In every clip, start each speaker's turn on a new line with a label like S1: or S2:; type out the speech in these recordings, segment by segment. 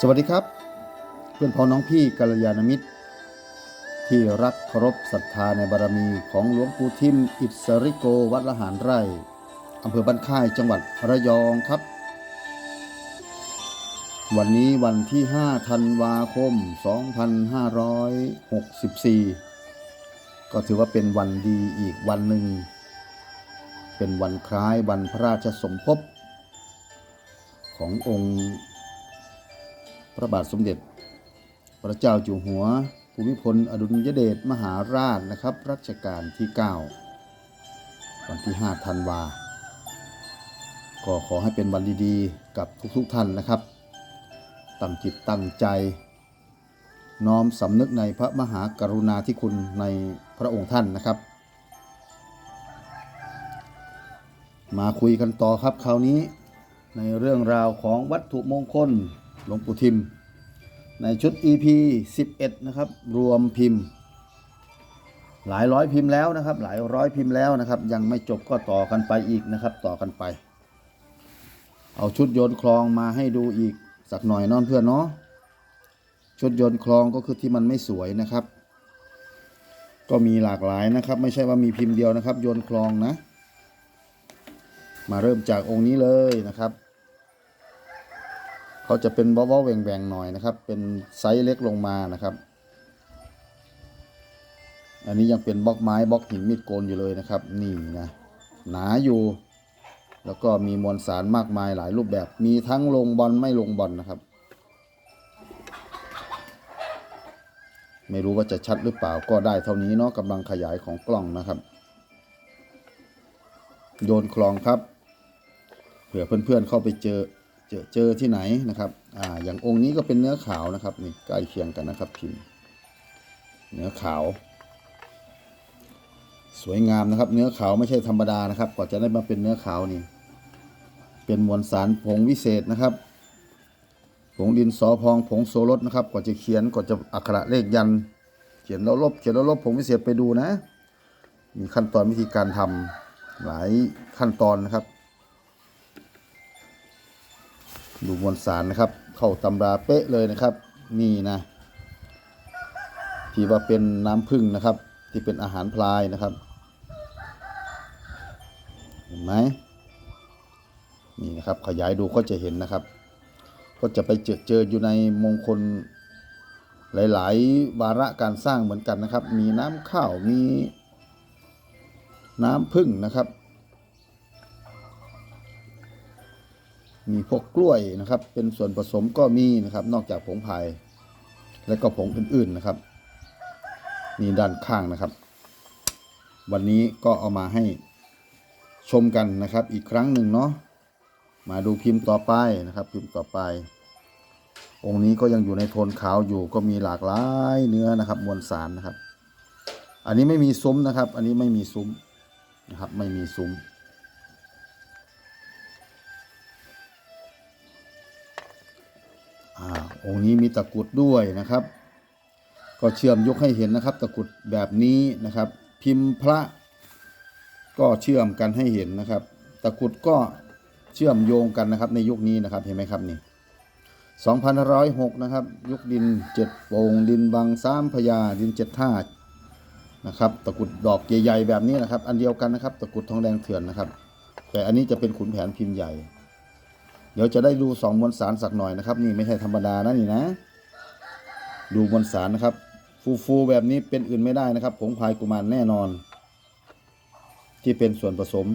S1: สวัสดีครับ เพื่อนพ้องน้องพี่กัลยาณมิตร ที่รักเคารพศรัทธาในบารมีของหลวงปู่ทิมอิสริโกวัดละหารไร่อำเภอบ้านค่ายจังหวัดระยองครับ วันนี้วันที่ 5 ธันวาคม 2564 ก็ถือว่าเป็นวันดีอีกวันหนึ่ง เป็นวันคล้ายวันพระราชสมภพขององค์ พระบาทสมเด็จ พระเจ้าอยู่หัว ภูมิพลอดุลยเดชมหาราชนะครับรัชกาลที่ 9 วันที่ 5 ธันวา ก็ขอให้เป็นวันดีๆ กับทุกๆท่านนะครับ ตั้งจิตตั้งใจ น้อมสำนึกในพระมหากรุณาธิคุณในพระองค์ท่านนะครับ มาคุยกันต่อครับคราวนี้ในเรื่องราวของวัตถุมงคล หลวงปู่ทิม ในชุด EP 11 นะครับ รวมพิมพ์ หลายร้อยพิมพ์แล้วนะครับ หลายร้อยพิมพ์แล้วนะครับ ยังไม่จบก็ต่อกันไปอีกนะครับ ต่อกันไป เอาชุดโยนคลองมาให้ดูอีกสักหน่อยเนอนเพื่อนเนาะชุดโยนคลองก็คือที่มันไม่สวยนะครับ ก็มีหลากหลายนะครับ ไม่ใช่ว่ามีพิมพ์เดียวนะครับ โยนคลองนะ มาเริ่มจากองค์นี้เลยนะครับ เขาจะเป็นเบ้าๆแหว่งๆหน่อยนะครับ เป็นไซส์เล็กลงมานะครับ อันนี้ยังเป็นบล็อกไม้บล็อกหินมีดโกนอยู่เลยนะครับ นี่นะหนาอยู่ แล้วก็มีมวลสารมากมายหลายรูปแบบ มีทั้งลงบอลไม่ลงบอลนะครับ ไม่รู้ว่าจะชัดหรือเปล่าก็ได้เท่านี้เนาะกำลังขยายของกล้องนะครับ โยนคลองครับเผื่อเพื่อนๆเข้าไปเจอ เจอเจอที่ไหนนะครับอ่าอย่างองค์นี้ก็เป็นเนื้อขาวนะครับนี่ใกล้เคียงกันนะครับพิมพ์ เนื้อขาว สวยงามนะครับ เนื้อขาวไม่ใช่ธรรมดานะครับกว่าจะได้มาเป็นเนื้อขาวนี่เป็นมวลสารผงวิเศษนะครับผงดินสอพองผงโซรสนะครับกว่าจะเขียนกว่าจะอักขระเลขยัน เขียนแล้วลบเขียนแล้วลบผงวิเศษไปดูนะ มีขั้นตอนวิธีการทำหลายขั้นตอนนะครับ ดูมวลสารนะครับ เข้าตำราเป๊ะเลยนะครับ นี่นะที่ว่าเป็นน้ำผึ้งนะครับ ที่เป็นอาหารพลายนะครับ เห็นไหมนี่นะครับขยายดูก็จะเห็นนะครับ ก็จะไปเจอเจออยู่ในมงคลหลาย ๆ วาระการสร้างเหมือนกันนะครับ มีน้ำข้าวมีน้ำผึ้งนะครับ มีพวกกล้วยนะครับ เป็นส่วนผสมก็มีนะครับ นอกจากผงพาย และก็ผงอื่นๆนะครับนี่ด้านข้างนะครับ วันนี้ก็เอามาให้ชมกันนะครับ อีกครั้งหนึ่งเนาะมาดูพิมพ์ต่อไปนะครับ พิมพ์ต่อไป องค์นี้ก็ยังอยู่ในโทนขาวอยู่ก็มีหลากหลายเนื้อนะครับ มวลสารนะครับ อันนี้ไม่มีซุ้มนะครับ อันนี้ไม่มีซุ้มนะครับ ไม่มีซุ้ม องค์นี้มีตะกุดด้วยนะครับ ก็เชื่อมยกให้เห็นนะครับ ตะกุดแบบนี้นะครับ พิมพ์พระก็เชื่อมกันให้เห็นนะครับ ตะกุดก็เชื่อมโยงกันนะครับในยุคนี้นะครับเห็นไหมครับนี่2,506นะครับ ยุคดินเจ็ดโป่งดินบางสามพญาดินเจ็ดท่านะครับ ตะกุดดอกใหญ่ๆแบบนี้นะครับ อันเดียวกันนะครับ ตะกุดทองแดงเถื่อนนะครับ แต่อันนี้จะเป็นขุนแผนพิมพ์ใหญ่ เดี๋ยวจะได้ดูสองมวลสารสักหน่อยนะครับ นี่ไม่ใช่ธรรมดานะนี่นะ ดูมวลสารนะครับ ฟูฟูๆแบบนี้เป็นอื่นไม่ได้นะครับผงพายกุมารแน่นอน ที่เป็นส่วนผสม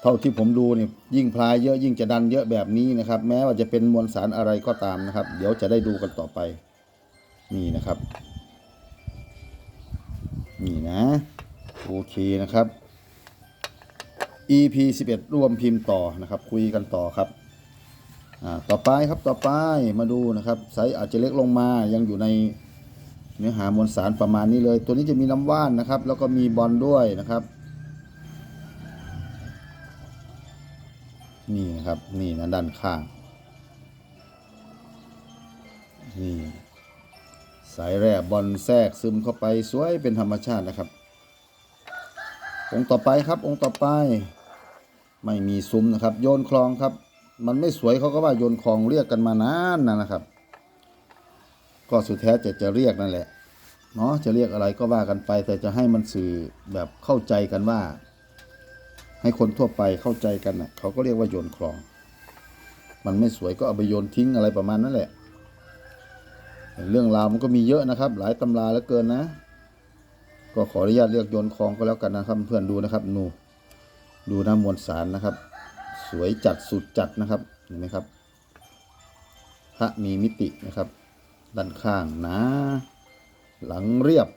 S1: เท่าที่ผมดูเนี่ยยิ่งพลายเยอะยิ่งจะดันเยอะแบบนี้นะครับ แม้ว่าจะเป็นมวลสารอะไรก็ตามนะครับ เดี๋ยวจะได้ดูกันต่อไป นี่นะครับ นี่นะ โอเคนะครับ EP 11 ร่วมพิมพ์ต่อนะครับ คุยกันต่อครับต่อไปครับต่อไปมาดูนะครับไซส์อาจจะเล็กลงมายังอยู่ในเนื้อหามวลสารประมาณนี้เลย ตัวนี้จะมีน้ำว่านนะครับ แล้วก็มีบอลด้วยนะครับ นี่นะครับนี่นะด้านข้างนี่สายแร่บอลแทรกซึมเข้าไปสวยเป็นธรรมชาตินะครับ องค์ต่อไปครับองค์ต่อไป ไม่มีซุ้มนะครับ โยนคลองครับ มันไม่สวยเขาก็ว่าโยนคลองเรียกกันมานานนะนะครับ ก็สุดแท้จะจะเรียกนั่นแหละเนาะจะเรียกอะไรก็ว่ากันไป แต่จะให้มันสื่อแบบเข้าใจกันว่า ให้คนทั่วไปเข้าใจกันนะเขาก็เรียกว่าโยนคลอง มันไม่สวยก็เอาไปโยนทิ้งอะไรประมาณนั้นแหละ เรื่องราวมันก็มีเยอะนะครับ หลายตำราเหลือเกินนะ ก็ขออนุญาตเรียกโยนคลองก็แล้วกันนะครับ เพื่อนดูนะครับนู ดูน้ำมวลสารนะครับ สวยจัดสุดจัดนะครับเห็นไหมครับ พระมีมิตินะครับ ด้านข้างนะ หลังเรียบ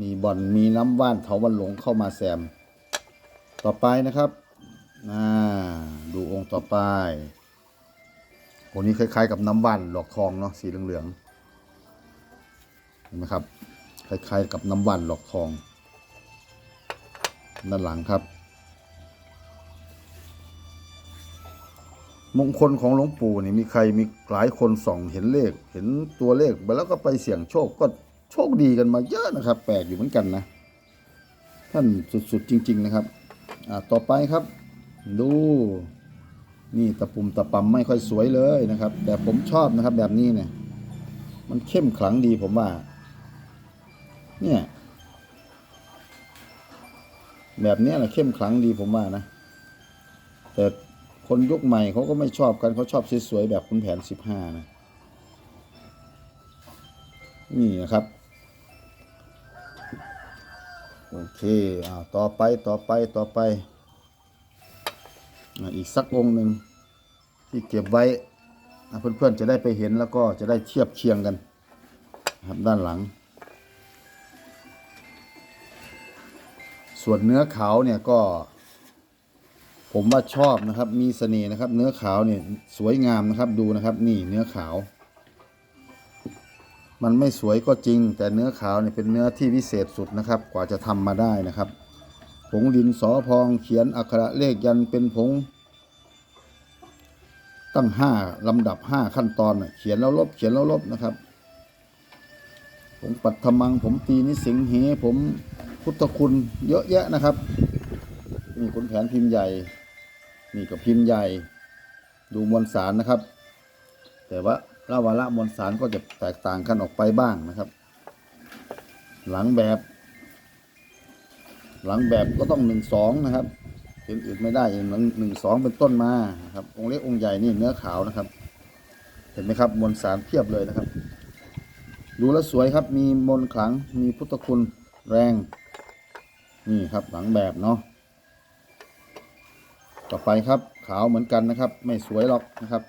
S1: มีบอลมีน้ำว่านเถาวันหลงเข้ามาแซม ต่อไปนะครับอ่าดูองค์ต่อไปองค์นี้คล้ายๆกับน้ำว่านหลอกทองเนาะสีเหลืองๆเห็นไหมครับคล้ายๆกับน้ำว่านหลอกทองด้านหลังครับ มงคลของหลวงปู่นี่มีใครมีหลายคนส่องเห็นเลข เห็นตัวเลขไปแล้วก็ไปเสี่ยงโชคก็โชคดีกันมาเยอะนะครับ แปลกอยู่เหมือนกันนะ ท่านสุดๆจริง ๆนะครับอ่าต่อไปครับ ดูนี่ตะปุ่มตะปำไม่ค่อยสวยเลยนะครับ แต่ผมชอบนะครับแบบนี้เนี่ย มันเข้มขลังดีผมว่า เนี่ย แบบนี้แหละเข้มขลังดีผมว่านะแต่ คนยุคใหม่เขาก็ไม่ชอบกันเขาชอบสวยๆแบบคุณแผนสิบห้านะนี่นะครับ โอเคอ่าต่อไปต่อไปต่อไปอีกสักองค์หนึ่งที่เก็บไว้อ่าเพื่อนๆจะได้ไปเห็นแล้วก็จะได้เทียบเคียงกันครับด้านหลัง ส่วนเนื้อขาวเนี่ยก็ ผมว่าชอบนะครับ มีเสน่ห์นะครับ เนื้อขาวเนี่ยสวยงามนะครับ ดูนะครับ นี่เนื้อขาว มันไม่สวยก็จริง แต่เนื้อขาวเนี่ยเป็นเนื้อที่วิเศษสุดนะครับ กว่าจะทำมาได้นะครับ ผงดินสอพองเขียนอักขระเลขยันเป็นผง ตั้งห้าลำดับห้าขั้นตอนน่ะเขียนแล้วลบเขียนแล้วลบนะครับ ผมปัทมัง ผมตีนิสิงเหผมพุทธคุณเยอะแยะนะครับนี่ขุนแผนพิมพ์ใหญ่ นี่ก็พิมพ์ใหญ่ ดูมวลสารนะครับ แต่ว่าละวาระมวลสารก็จะแตกต่างกันออกไปบ้างนะครับ หลังแบบ หลังแบบก็ต้องหนึ่งสองนะครับเป็นอื่นไม่ได้อย่งหนึ่งสองเป็นต้นมาครับ องค์เล็กองค์ใหญ่นี่เนื้อขาวนะครับ เห็นไหมครับมวลสารเพียบเลยนะครับ ดูแล้วสวยครับมีมนขลังมีพุทธคุณแรง นี่ครับหลังแบบเนาะ ต่อไปครับขาวเหมือนกันนะครับ ไม่สวยหรอกนะครับ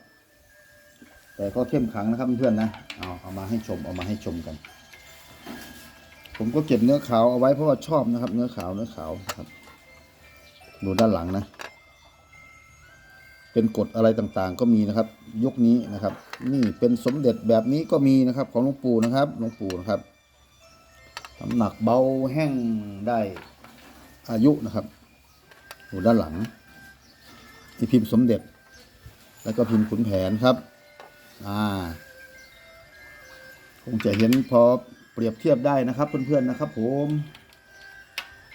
S1: แต่ก็เข้มขังนะครับเพื่อนๆนะเอาเอามาให้ชมเอามาให้ชมกัน ผมก็เก็บเนื้อขาวเอาไว้เพราะว่าชอบนะครับ เนื้อขาวเนื้อขาวครับ ดูด้านหลังนะ เป็นกฎอะไรต่างๆ ก็มีนะครับ ยุคนี้นะครับ นี่เป็นสมเด็จแบบนี้ก็มีนะครับ ของหลวงปู่นะครับหลวงปู่นะครับน้ำหนักเบาแห้งได้อายุนะครับ ดูด้านหลัง ที่พิมพ์สมเด็จ แล้วก็พิมพ์ขุนแผนครับ อ่า คงจะเห็นพอเปรียบเทียบได้นะครับ เพื่อนๆนะครับ ผม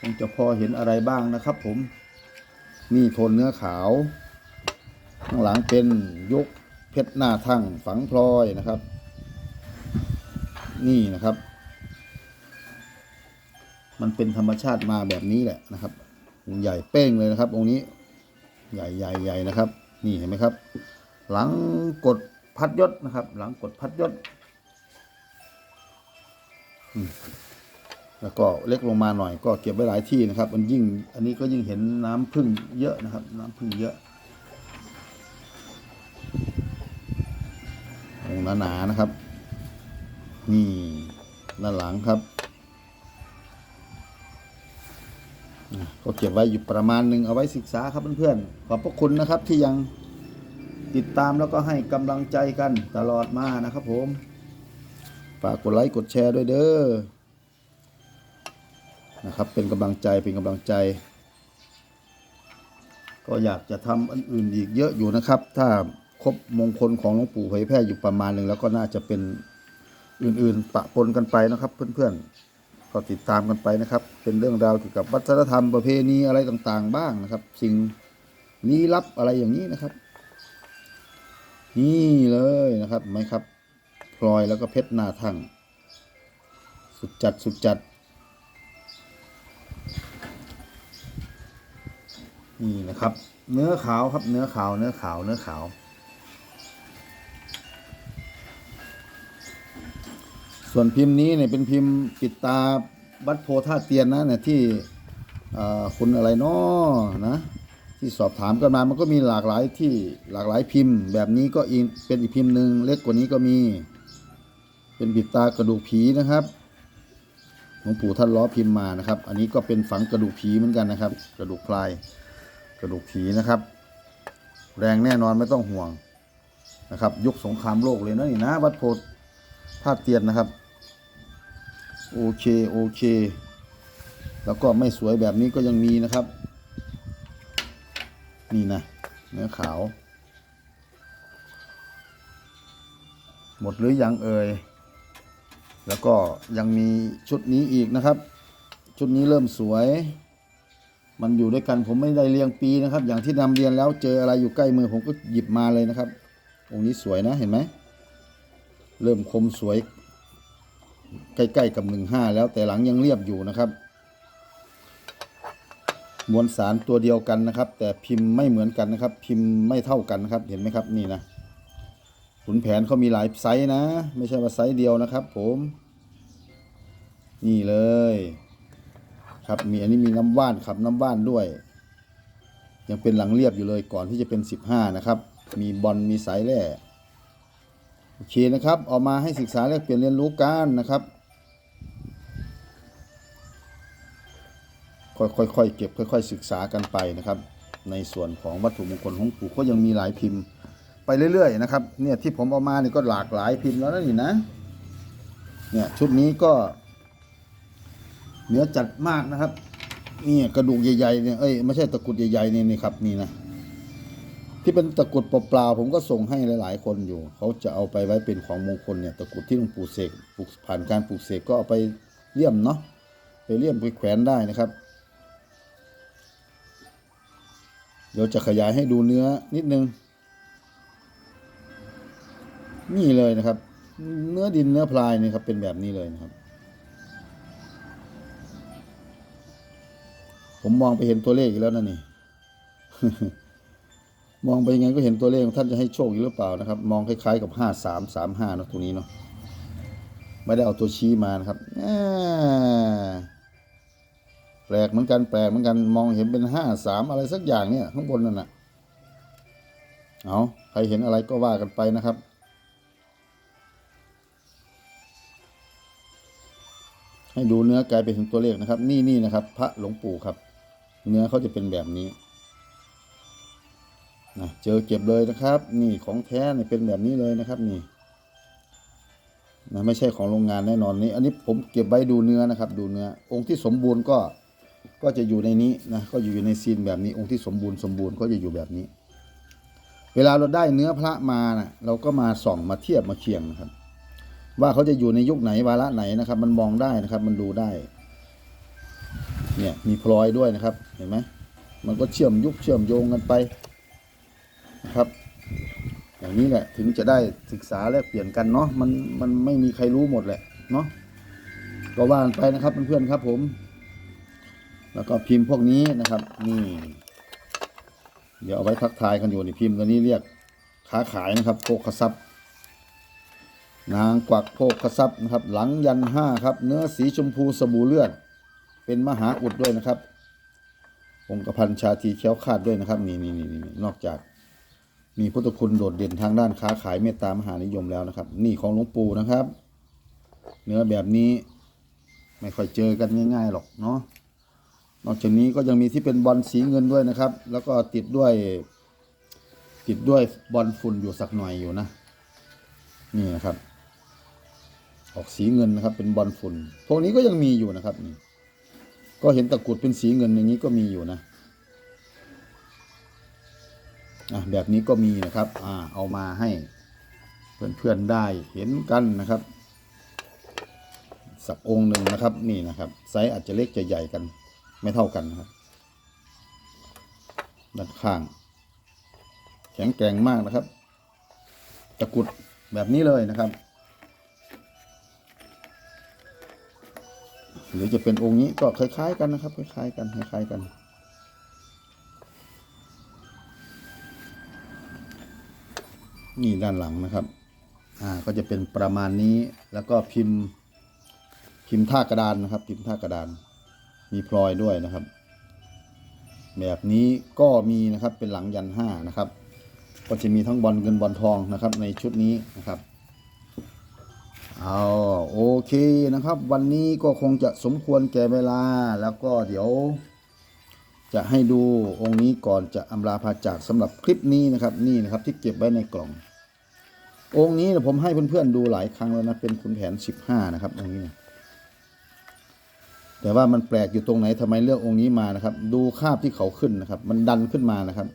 S1: คงจะพอเห็นอะไรบ้างนะครับ ผม นี่โทนเนื้อขาว ข้างหลังเป็นยุคเพชรหน้าทั่งฝังพลอยนะครับ นี่นะครับ มันเป็นธรรมชาติมาแบบนี้แหละนะครับองค์ใหญ่เป้งเลยนะครับองค์นี้ ใหญ่ใหญ่ใหญ่นะครับ นี่เห็นไหมครับ หลังกดพัดยศนะครับ หลังกดพัดยศแล้วก็เล็กลงมาหน่อย ก็เก็บไว้หลายที่นะครับ มันยิ่ง อันนี้ก็ยิ่งเห็นน้ำพึ่งเยอะนะครับ น้ำพึ่งเยอะองหนาๆนะครับ นี่ด้านหลังครับ ก็เก็บไว้อยู่ประมาณหนึ่งเอาไว้ศึกษาครับเพื่อนๆขอบพระคุณนะครับที่ยังติดตามแล้วก็ให้กำลังใจกันตลอดมานะครับผมฝากกดไลค์กดแชร์ด้วยเด้อนะครับเป็นกำลังใจเป็นกำลังใจ ก็อยากจะทำอันอื่นอีกเยอะอยู่นะครับ ถ้าครบมงคลของหลวงปู่เผยแพร่อยู่ประมาณหนึ่งแล้วก็น่าจะเป็นอื่นๆปะปนกันไปนะครับเพื่อนๆ ก็ติดตามกันไปนะครับ เป็นเรื่องราวเกี่ยวกับวัฒนธรรมประเพณีอะไรต่างๆ บ้างนะครับ สิ่งลี้ลับอะไรอย่างนี้นะครับ นี่เลยนะครับไหมครับพลอยแล้วก็เพชรหน้าทั่งสุดจัดสุดจัด นี่นะครับ เนื้อขาวครับเนื้อขาวเนื้อขาวเนื้อขาว ส่วนพิมพ์นี้เนี่ยเป็นพิมพ์ปิดตาวัดโพธาเตียนนะเนี่ยที่คุณอะไรนาะนะที่สอบถามกันมา มันก็มีหลากหลายที่หลากหลายพิมพ์ แบบนี้ก็อีกเป็นอีกพิมพ์หนึ่งเล็กกว่านี้ก็มี เป็นปิดตากระดูกผีนะครับหลวงปู่ท่านล้อพิมพ์มานะครับ อันนี้ก็เป็นฝังกระดูกผีเหมือนกันนะครับ กระดูกพลายกระดูกผีนะครับ แรงแน่นอนไม่ต้องห่วงนะครับ ยุคสงครามโลกเลยนะนี่นะวัดโพธาเตียนนะครับ โอเค โอเค แล้วก็ไม่สวยแบบนี้ก็ยังมีนะครับ นี่นะ เนื้อขาว หมดหรือยังเอ่ย แล้วก็ยังมีชุดนี้อีกนะครับ ชุดนี้เริ่มสวย มันอยู่ด้วยกันผมไม่ได้เรียงปีนะครับ อย่างที่นำเรียนแล้วเจออะไรอยู่ใกล้มือผมก็หยิบมาเลยนะครับ องค์นี้สวยนะเห็นไหม เริ่มคมสวย ใกล้ๆกับหนึ่งห้าแล้วแต่หลังยังเรียบอยู่นะครับ มวลสารตัวเดียวกันนะครับ แต่พิมพ์ไม่เหมือนกันนะครับ พิมพ์ไม่เท่ากันนะครับ เห็นไหมครับนี่นะขุนแผนเขามีหลายไซส์นะ ไม่ใช่ว่าไซส์เดียวนะครับ ผม นี่เลย ครับมีอันนี้มีน้ำว่านขับน้ำว่านด้วย ยังเป็นหลังเรียบอยู่เลยก่อนที่จะเป็น 15 นะครับ มีบอลมีสายแร่ โอเคนะครับเอามาให้ศึกษาแลกเปลี่ยนเรียนรู้กันนะครับค่อยๆเก็บค่อย ๆ ศึกษากันไปนะครับ ในส่วนของวัตถุมงคลของปู่ก็ยังมีหลายพิมพ์ไปเรื่อยๆนะครับเนี่ยที่ผมเอามาเนี่ยก็หลากหลายพิมพ์แล้วนะนี่นะเนี่ยชุดนี้ก็เนื้อจัดมากนะครับนี่กระดูกใหญ่ๆเนี่ยเอ้ยไม่ใช่ตะกรุดใหญ่ๆนี่นี่ครับนี่นะ ที่เป็นตะกรุดเปล่าๆผมก็ส่งให้หลาย ๆ คนอยู่ เขาจะเอาไปไว้เป็นของมงคลเนี่ยตะกรุดที่หลวงปู่เสกปลูกผ่านการปลูกเสกก็เอาไปเลี่ยมเนาะไปเลี่ยมไปแขวนได้นะครับ เดี๋ยวจะขยายให้ดูเนื้อนิดนึง นี่เลยนะครับ เนื้อดินเนื้อพลายนี่ครับเป็นแบบนี้เลยนะครับ ผมมองไปเห็นตัวเลขอีกแล้วนะนี่ มองไปยังไงก็เห็นตัวเลขท่านจะให้โชคอยู่หรือเปล่านะครับ มองคล้ายๆกับห้าสามสามห้านะตรงนี้เนาะไม่ได้เอาตัวชี้มานะครับแหม่แปลกเหมือนกันแปลกเหมือนกันมองเห็นเป็นห้าสามอะไรสักอย่างเนี่ยข้างบนนั่นน่ะเอาใครเห็นอะไรก็ว่ากันไปนะครับ ให้ดูเนื้อกลายไปถึงตัวเลขนะครับ นี่นี่นะครับ พระหลวงปู่ครับ เนื้อเขาจะเป็นแบบนี้ นะเจอเก็บเลยนะครับ นี่ของแท้เนี่ยเป็นแบบนี้เลยนะครับนี่นะไม่ใช่ของโรงงานแน่นอนนี่อันนี้ผมเก็บไว้ดูเนื้อนะครับ ดูเนื้อองค์ที่สมบูรณ์ก็ก็จะอยู่ในนี้นะก็อยู่ในซีนแบบนี้องค์ที่สมบูรณ์สมบูรณ์ก็จะอยู่แบบนี้ เวลาเราได้เนื้อพระมานะเราก็มาส่องมาเทียบมาเคียงนะครับ ว่าเขาจะอยู่ในยุคไหนวาระไหนนะครับ มันมองได้นะครับ มันดูได้เนี่ยมีพลอยด้วยนะครับเห็นไหมมันก็เชื่อมยุคเชื่อมโยงกันไป ครับ อย่างนี้แหละถึงจะได้ศึกษาแลกเปลี่ยนกันเนาะมันมันไม่มีใครรู้หมดแหละเนาะก็ว่านไปนะครับเพื่อนๆครับผม แล้วก็พิมพ์พวกนี้นะครับนี่เดี๋ยวเอาไว้ทักทายกันอยู่นี่พิมพ์ตัวนี้เรียกค้าขายนะครับโภคทรัพย์ นางกวักโภคทรัพย์นะครับ หลังยันห้าครับ เนื้อสีชมพูสบู่เลือด เป็นมหาอุดด้วยนะครับองค์พันชาทีเขียวขาดด้วยนะครับ นี่นี่นี่นอกจาก มีพุทธคุณโดดเด่นทางด้านค้าขายเมตตามหานิยมแล้วนะครับ นี่ของหลวงปู่นะครับ เนื้อแบบนี้ไม่ค่อยเจอกันง่ายๆหรอกเนาะนอกจากนี้ก็ยังมีที่เป็นบอลสีเงินด้วยนะครับ แล้วก็ติดด้วย ติดด้วยบอลฝุ่นอยู่สักหน่อยอยู่นะนี่นะครับ ออกสีเงินนะครับ เป็นบอลฝุ่นพวกนี้ก็ยังมีอยู่นะครับนี่ก็เห็นตะกรุดเป็นสีเงินอย่างนี้ก็มีอยู่นะ แบบนี้ก็มีนะครับอ่าเอามาให้เพื่อนๆได้เห็นกันนะครับ สักองค์หนึ่งนะครับนี่นะครับไซส์อาจจะเล็กจะใหญ่กันไม่เท่ากันนะครับด้านข้าง แข็งแกร่งมากนะครับ ตะกุดแบบนี้เลยนะครับ หรือจะเป็นองค์นี้ก็คล้ายๆกันนะครับ คล้ายๆกันคล้ายๆกัน นี่ด้านหลังนะครับ อ่าก็จะเป็นประมาณนี้แล้วก็พิมพ์พิมพ์ท่ากระดานนะครับ พิมพ์ท่ากระดาน มีพลอยด้วยนะครับ แบบนี้ก็มีนะครับเป็นหลังยันห้านะครับ ก็จะมีทั้งบอลเงินบอลทองนะครับ ในชุดนี้นะครับเอาโอเคนะครับ วันนี้ก็คงจะสมควรแก่เวลาแล้วก็เดี๋ยว จะให้ดูองค์นี้ก่อนจะอำลาพาจากสำหรับคลิปนี้นะครับ นี่นะครับที่เก็บไว้ในกล่อง องค์นี้นผมให้เพื่อนๆดูหลายครั้งแล้วนะเป็นขุนแผนสิบห้านะครับองค์นี้นะแต่ว่ามันแปลกอยู่ตรงไหนทำไมเลือกองค์นี้มานะครับ ดูคราบที่เขาขึ้นนะครับ มันดันขึ้นมานะครับ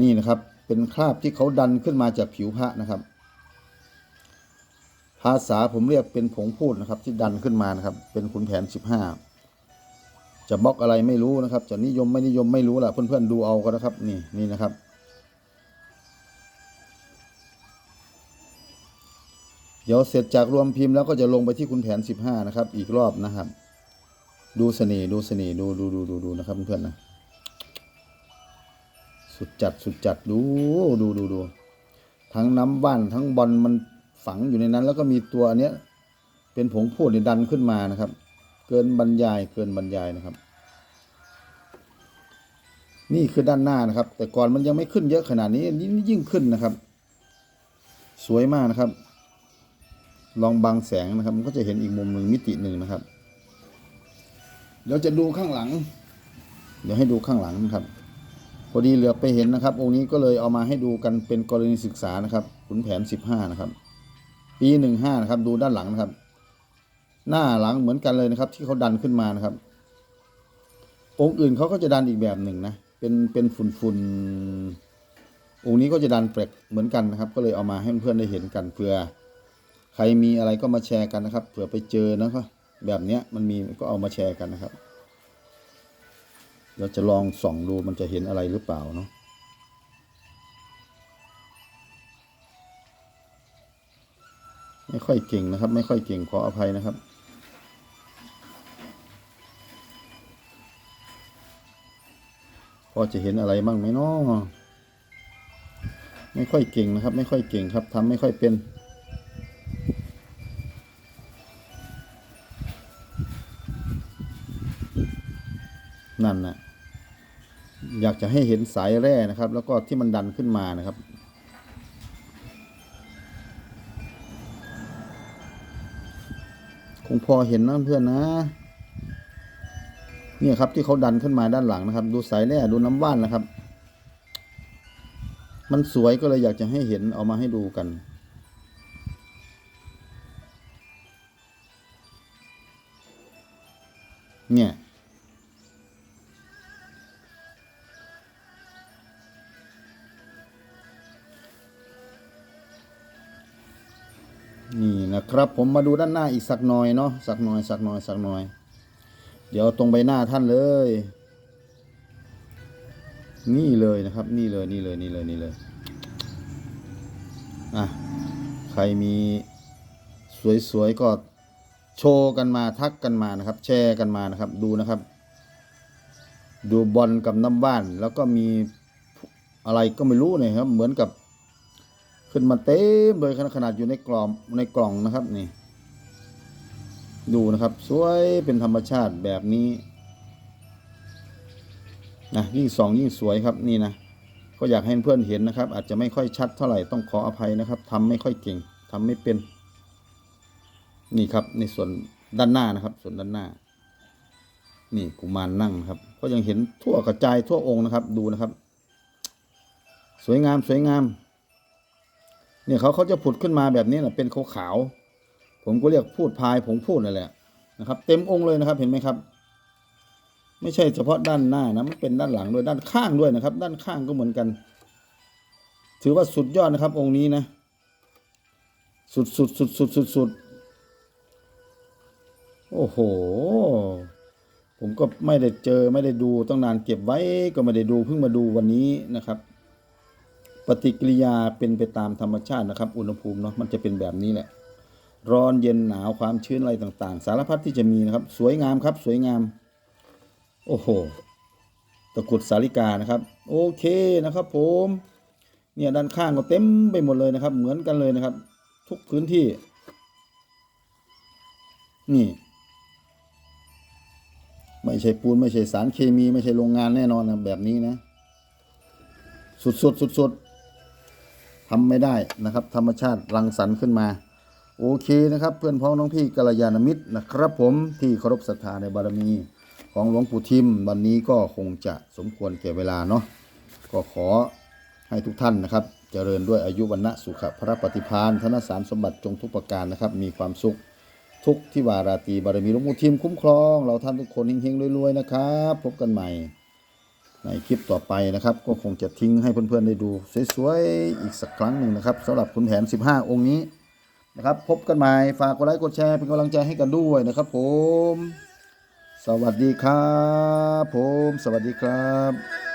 S1: นี่นะครับ เป็นคราบที่เขาดันขึ้นมาจากผิวพระนะครับ ภาษาผมเรียกเป็นผงพูดนะครับ ที่ดันขึ้นมานะครับ เป็นขุนแผนสิบห้า จะบล็อกอะไรไม่รู้นะครับ จะนิยมไม่นิยมไม่รู้แหละเพื่อนๆดูเอาก็นะครับ นี่นี่นะครับเดี๋ยวเสร็จจากรวมพิมพ์แล้วก็จะลงไปที่คุณแผนสิบห้านะครับ อีกรอบนะครับ ดูเสน่ห์ดูเสน่ห์ดูดูดูดูดูนะครับเพื่อนๆนะ สุดจัดสุดจัดดูดูดูดูทั้งน้ำว่านทั้งบอลมันฝังอยู่ในนั้น แล้วก็มีตัวอันเนี้ยเป็นผงพูดเนี่ยดันขึ้นมานะครับ เกินบรรยายเกินบรรยายนะครับ นี่คือด้านหน้านะครับ แต่ก่อนมันยังไม่ขึ้นเยอะขนาดนี้นี่ยิ่งขึ้นนะครับ สวยมากนะครับ ลองบังแสงนะครับ มันก็จะเห็นอีกมุมหนึ่งมิติหนึ่งนะครับเดี๋ยวจะดูข้างหลัง เดี๋ยวให้ดูข้างหลังนะครับ พอดีเหลือไปเห็นนะครับ องค์นี้ก็เลยเอามาให้ดูกันเป็นกรณีศึกษานะครับขุนแผนสิบห้านะครับ ปีหนึ่งห้านะครับ ดูด้านหลังนะครับ หน้าหลังเหมือนกันเลยนะครับ ที่เขาดันขึ้นมานะครับองค์อื่นเขาก็จะดันอีกแบบหนึ่งนะ เป็นเป็นฝุ่นฝุ่นองค์นี้ก็จะดันแปลกเหมือนกันนะครับ ก็เลยเอามาให้เพื่อนได้เห็นกันเพื่อใครมีอะไรก็มาแชร์กันนะครับเผื่อไปเจอนะครับแบบเนี้ยมันมีก็เอามาแชร์กันนะครับ เราจะลองส่องดูมันจะเห็นอะไรหรือเปล่าเนาะไม่ค่อยเก่งนะครับ ไม่ค่อยเก่งขออภัยนะครับ พอจะเห็นอะไรบ้างไหมเนาะไม่ค่อยเก่งนะครับ ไม่ค่อยเก่งครับทำไม่ค่อยเป็น นั่นนะอยากจะให้เห็นสายแร่นะครับ แล้วก็ที่มันดันขึ้นมานะครับคงพอเห็นนะเพื่อนนะ เนี่ยครับที่เขาดันขึ้นมาด้านหลังนะครับ ดูสายแร่ดูน้ำว่านนะครับ มันสวยก็เลยอยากจะให้เห็นเอามาให้ดูกัน เนี่ยนี่นะครับผมมาดูด้านหน้าอีกสักหน่อยเนาะสักหน่อยสักหน่อยสักหน่อย เดี๋ยวตรงใบหน้าท่านเลย นี่เลยนะครับ นี่เลยนี่เลยนี่เลยนี่เลยอะใครมีสวยๆก็โชว์กันมาทักกันมานะครับ แชร์กันมานะครับ ดูนะครับ ดูบอลกับน้ำบ้าน แล้วก็มีอะไรก็ไม่รู้เนี่ยครับ เหมือนกับ ขึ้นมาเต็มเลยขนาดอยู่ในกล่องในกล่องนะครับนี่ ดูนะครับ สวยเป็นธรรมชาติแบบนี้นะยิ่งสองยิ่งสวยครับนี่นะก็อยากให้เพื่อนเห็นนะครับ อาจจะไม่ค่อยชัดเท่าไหร่ต้องขออภัยนะครับทำไม่ค่อยเก่งทำไม่เป็น นี่ครับในส่วนด้านหน้านะครับ ส่วนด้านหน้า นี่กุมารนั่งครับ ก็ยังเห็นทั่วกระจายทั่วองค์นะครับ ดูนะครับ สวยงามสวยงามเนี่ยเขาเขาจะผุดขึ้นมาแบบนี้นะเป็นขาวขาว ผมก็เรียกพูดพายผงพูดนั่นแหละนะครับ เต็มองค์เลยนะครับเห็นไหมครับ ไม่ใช่เฉพาะด้านหน้านะมันเป็นด้านหลังด้วยด้านข้างด้วยนะครับ ด้านข้างก็เหมือนกัน ถือว่าสุดยอดนะครับ องค์นี้นะ สุดสุดสุดสุดสุดสุดโอ้โห ผมก็ไม่ได้เจอไม่ได้ดูต้องนานเก็บไว้ก็ไม่ได้ดูเพิ่งมาดูวันนี้นะครับ ปฏิกิริยาเป็นไปตามธรรมชาตินะครับ อุณหภูมิเนาะมันจะเป็นแบบนี้แหละ ร้อนเย็นหนาวความชื้นอะไรต่าง ๆ สารพัดที่จะมีนะครับ สวยงามครับ สวยงาม โอ้โหตะกรุดสาลิกานะครับ โอเคนะครับ ผม เนี่ยด้านข้างก็เต็มไปหมดเลยนะครับ เหมือนกันเลยนะครับ ทุกพื้นที่ นี่ ไม่ใช่ปูนไม่ใช่สารเคมีไม่ใช่โรงงานแน่นอนนะแบบนี้นะ สุดๆสุดๆทำไม่ได้นะครับ ธรรมชาติรังสรรค์ขึ้นมา โอเคนะครับ เพื่อนพ้องน้องพี่กัลยาณมิตรนะครับ ผมที่เคารพศรัทธาในบารมีของหลวงปู่ทิม วันนี้ก็คงจะสมควรแก่เวลาเนาะก็ขอให้ทุกท่านนะครับเจริญด้วยอายุวันนะสุขพระปฏิพานธนสารสมบัติจงทุกประการนะครับ มีความสุขทุกที่วาราตีบารมีหลวงปู่ทิมคุ้มครอง เราท่านทุกคนเฮงๆรวยๆนะครับ พบกันใหม่ในคลิปต่อไปนะครับ ก็คงจะทิ้งให้เพื่อนๆได้ดู สวยๆอีกสักครั้งหนึ่งนะครับสำหรับคุณแผน 15 องค์นี้ นะครับ พบกันใหม่ฝากกดไลค์กดแชร์เป็นกำลังใจให้กันด้วยนะครับผม สวัสดีครับผม สวัสดีครับ